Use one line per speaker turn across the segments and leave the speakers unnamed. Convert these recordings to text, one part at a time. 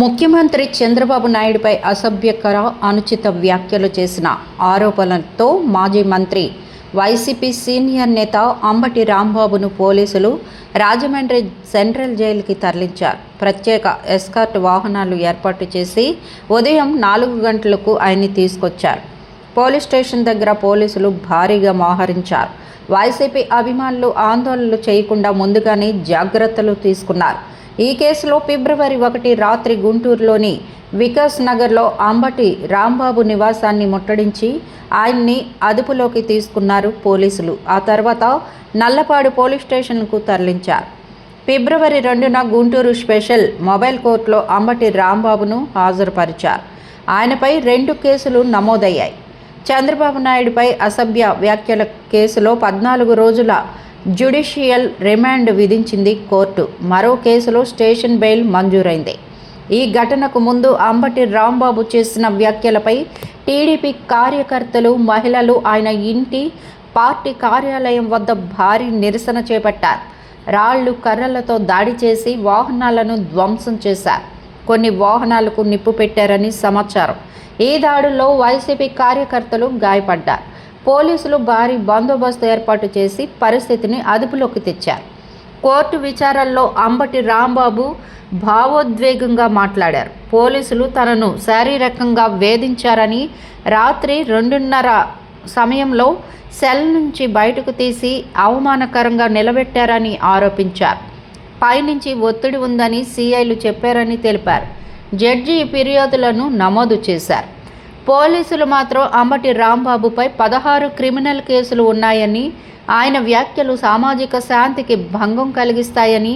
ముఖ్యమంత్రి చంద్రబాబు నాయుడుపై అసభ్యకర అనుచిత వ్యాఖ్యలు చేసిన ఆరోపణలతో మాజీ మంత్రి వైసీపీ సీనియర్ నేత అంబటి రాంబాబును పోలీసులు రాజమండ్రి సెంట్రల్ జైలుకి తరలించారు. ప్రత్యేక ఎస్కార్ట్ వాహనాలు ఏర్పాటు చేసి ఉదయం నాలుగు గంటలకు ఆయన్ని తీసుకొచ్చారు. పోలీస్ స్టేషన్ దగ్గర పోలీసులు భారీగా మోహరించారు. వైసీపీ అభిమానులు ఆందోళనలు చేయకుండా ముందుగానే జాగ్రత్తలు తీసుకున్నారు. ఈ కేసులో ఫిబ్రవరి ఒకటి రాత్రి గుంటూరులోని వికాస్ నగర్లో అంబటి రాంబాబు నివాసాన్ని ముట్టడించి ఆయన్ని అదుపులోకి తీసుకున్నారు పోలీసులు. ఆ తర్వాత నల్లపాడు పోలీస్ స్టేషన్కు తరలించారు. ఫిబ్రవరి రెండున గుంటూరు స్పెషల్ మొబైల్ కోర్టులో అంబటి రాంబాబును హాజరుపరిచారు. ఆయనపై రెండు కేసులు నమోదయ్యాయి. చంద్రబాబు నాయుడుపై అసభ్య వ్యాఖ్యల కేసులో పద్నాలుగు రోజుల జ్యుడిషియల్ రిమాండ్ విధించింది కోర్టు. మరో కేసులో స్టేషన్ బెయిల్ మంజూరైంది. ఈ ఘటనకు ముందు అంబటి రాంబాబు చేసిన వ్యాఖ్యలపై టీడీపీ కార్యకర్తలు మహిళలు ఆయన ఇంటి పార్టీ కార్యాలయం వద్ద భారీ నిరసన చేపట్టారు. రాళ్ళు కర్రలతో దాడి చేసి వాహనాలను ధ్వంసం చేశారు. కొన్ని వాహనాలకు నిప్పు పెట్టారని సమాచారం. ఈ దాడుల్లో వైసీపీ కార్యకర్తలు గాయపడ్డారు. పోలీసులు భారీ బందోబస్తు ఏర్పాటు చేసి పరిస్థితిని అదుపులోకి తెచ్చారు. కోర్టు విచారణలో అంబటి రాంబాబు భావోద్వేగంగా మాట్లాడారు. పోలీసులు తనను శారీరకంగా వేధించారని రాత్రి రెండున్నర సమయంలో సెల్ నుంచి బయటకు తీసి అవమానకరంగా నిలబెట్టారని ఆరోపించారు. పైనుంచి ఒత్తిడి ఉందని సీఐలు చెప్పారని తెలిపారు. జడ్జి ఫిర్యాదులను నమోదు చేశారు. పోలీసులు మాత్రం అంబటి రాంబాబుపై పదహారు క్రిమినల్ కేసులు ఉన్నాయని ఆయన వ్యాఖ్యలు సామాజిక శాంతికి భంగం కలిగిస్తాయని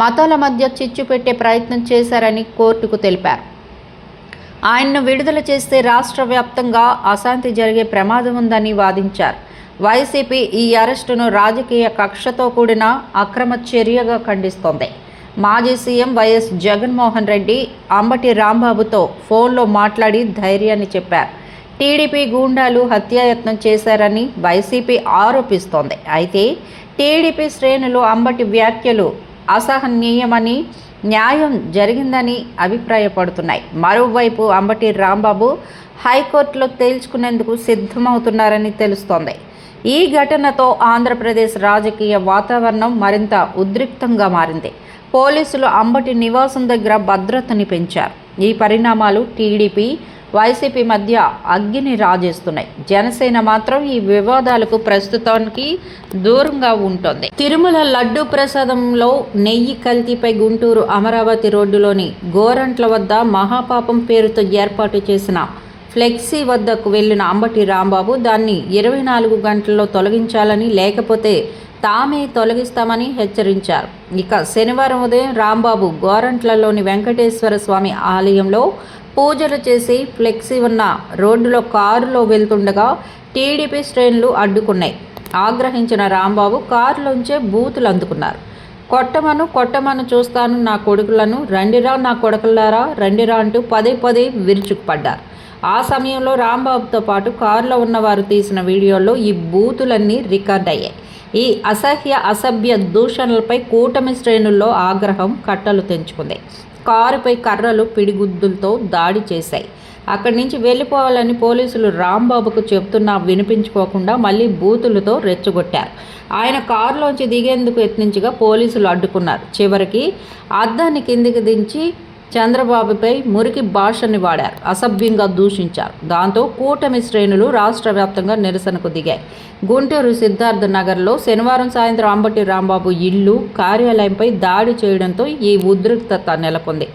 మతాల మధ్య చిచ్చు పెట్టే ప్రయత్నం చేశారని కోర్టుకు తెలిపారు. ఆయన్ను విడుదల చేస్తే రాష్ట్ర వ్యాప్తంగా అశాంతి జరిగే ప్రమాదం ఉందని వాదించారు. వైసీపీ ఈ అరెస్టును రాజకీయ కక్షతో కూడిన అక్రమ చర్యగా ఖండిస్తోంది. మాజీ సీఎం వైఎస్ జగన్మోహన్ రెడ్డి అంబటి రాంబాబుతో ఫోన్లో మాట్లాడి ధైర్యాన్ని చెప్పారు. టీడీపీ గూండాలు హత్యాయత్నం చేశారని వైసీపీ ఆరోపిస్తోంది. అయితే టీడీపీ శ్రేణులు అంబటి వ్యాఖ్యలు అసహనీయమని న్యాయం జరిగిందని అభిప్రాయపడుతున్నాయి. మరోవైపు అంబటి రాంబాబు హైకోర్టులో తేల్చుకునేందుకు సిద్ధమవుతున్నారని తెలుస్తోంది. ఈ ఘటనతో ఆంధ్రప్రదేశ్ రాజకీయ వాతావరణం మరింత ఉద్రిక్తంగా మారింది. పోలీసులు అంబటి నివాసం దగ్గర భద్రతని పెంచారు. ఈ పరిణామాలు టీడీపీ వైసీపీ మధ్య అగ్గిని రాజేస్తున్నాయి. జనసేన మాత్రం ఈ వివాదాలకు ప్రస్తుతానికి దూరంగా ఉంటుంది. తిరుమల లడ్డు ప్రసాదంలో నెయ్యి కల్తీపై గుంటూరు అమరావతి రోడ్డులోని గోరంట్ల వద్ద మహాపాపం పేరుతో ఏర్పాటు చేసిన ఫ్లెక్సీ వద్దకు వెళ్ళిన అంబటి రాంబాబు దాన్ని ఇరవై నాలుగు గంటల్లో తొలగించాలని లేకపోతే తామే తొలగిస్తామని హెచ్చరించారు. ఇక శనివారం ఉదయం రాంబాబు గోరంట్లలోని వెంకటేశ్వర స్వామి ఆలయంలో పూజలు చేసి ఫ్లెక్సీ ఉన్న రోడ్డులో కారులో వెళ్తుండగా టీడీపీ శ్రేణులు అడ్డుకున్నాయి. ఆగ్రహించిన రాంబాబు కారులోంచే బూతులు అందుకున్నారు. కొట్టమను కొట్టమను చూస్తాను నా కొడుకులను. రండిరా నా కొడుకులారా రండిరా అంటూ పదే పదే విరుచుకుపడ్డారు. ఆ సమయంలో రాంబాబుతో పాటు కారులో ఉన్నవారు తీసిన వీడియోలో ఈ బూతులన్నీ రికార్డ్ అయ్యాయి. ఈ అసహ్య అసభ్య దూషణలపై కూటమి శ్రేణుల్లో ఆగ్రహం కట్టలు తెంచుకుంది. కారుపై కర్రలు పిడిగుద్దులతో దాడి చేశాయి. అక్కడి నుంచి వెళ్ళిపోవాలని పోలీసులు రాంబాబుకు చెప్తున్నా వినిపించుకోకుండా మళ్ళీ బూతులతో రెచ్చగొట్టారు. ఆయన కారులోంచి దిగేందుకు యత్నించగా పోలీసులు అడ్డుకున్నారు. చివరికి అద్దాన్ని కిందికి దించి చంద్రబాబుపై మురికి భాషని వాడారు. అసభ్యంగా దూషించారు. దాంతో కూటమి శ్రేణులు రాష్ట్ర వ్యాప్తంగా నిరసనకు దిగాయి. గుంటూరు సిద్ధార్థ నగర్లో శనివారం సాయంత్రం అంబటి రాంబాబు ఇల్లు కార్యాలయంపై దాడి చేయడంతో ఈ ఉద్రిక్తత నెలకొంది.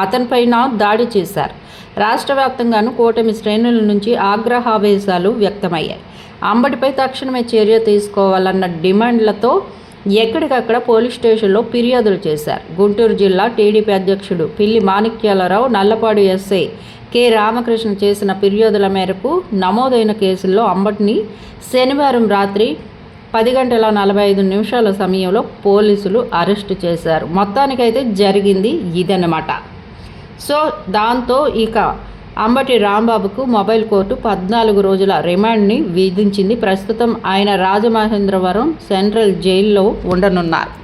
అతనిపైన దాడి చేశారు. రాష్ట్ర వ్యాప్తంగాను కూటమి శ్రేణుల నుంచి ఆగ్రహావేశాలు వ్యక్తమయ్యాయి. అంబటిపై తక్షణమే చర్య తీసుకోవాలన్న డిమాండ్లతో ఎక్కడికక్కడ పోలీస్ స్టేషన్లో ఫిర్యాదులు చేశారు. గుంటూరు జిల్లా టీడీపీ అధ్యక్షుడు పిల్లి మాణిక్యాలరావు నల్లపాడు ఎస్ఐ కె రామకృష్ణ చేసిన ఫిర్యాదుల మేరకు నమోదైన కేసుల్లో అంబటిని శనివారం రాత్రి పది గంటల నలభై ఐదు నిమిషాల సమయంలో పోలీసులు అరెస్టు చేశారు. మొత్తానికైతే జరిగింది ఇదన్నమాట. సో దాంతో ఇక అంబటి రాంబాబుకు మొబైల్ కోర్టు పద్నాలుగు రోజుల రిమాండ్ని విధించింది. ప్రస్తుతం ఆయన రాజమహేంద్రవరం సెంట్రల్ జైల్లో ఉండనున్నారు.